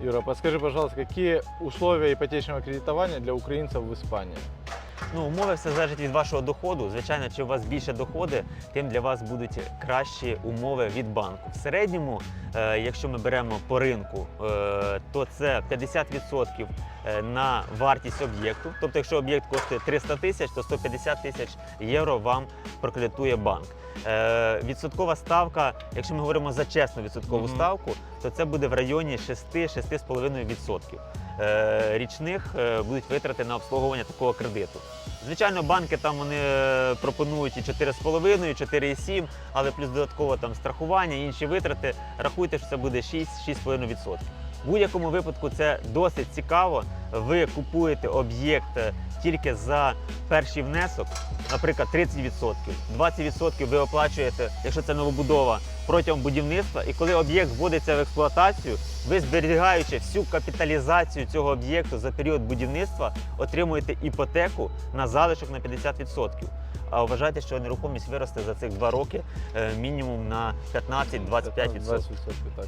Юра, подскажи, пожалуйста, какие условия ипотечного кредитования для украинцев в Испании? Ну, умови все залежить від вашого доходу. Звичайно, чим у вас більше доходи, тим для вас будуть кращі умови від банку. В середньому, е, якщо ми беремо по ринку, е, то це 50% е, на вартість об'єкту. Тобто, якщо об'єкт коштує 300 тисяч, то 150 тисяч євро вам прокредитує банк. Е, Відсоткова ставка, якщо ми говоримо за чесну відсоткову Мгм. ставку, то це буде в районі 6-6,5%. Е, Річних е, будуть витрати на обслуговування такого кредиту. Звичайно, банки там вони е, пропонують і 4,5, і 4,7, але плюс додатково там страхування, інші витрати. Рахуйте, що це буде 6-6,5%. В будь-якому випадку це досить цікаво. Ви купуєте об'єкт тільки за перший внесок, наприклад, 30%. 20% ви оплачуєте, якщо це новобудова, протягом будівництва. І коли об'єкт вводиться в експлуатацію, ви зберігаючи всю капіталізацію цього об'єкту за період будівництва, отримуєте іпотеку на залишок на 50%. А вважайте, що нерухомість виросте за цих два роки е, мінімум на 15-25%. 20%, так.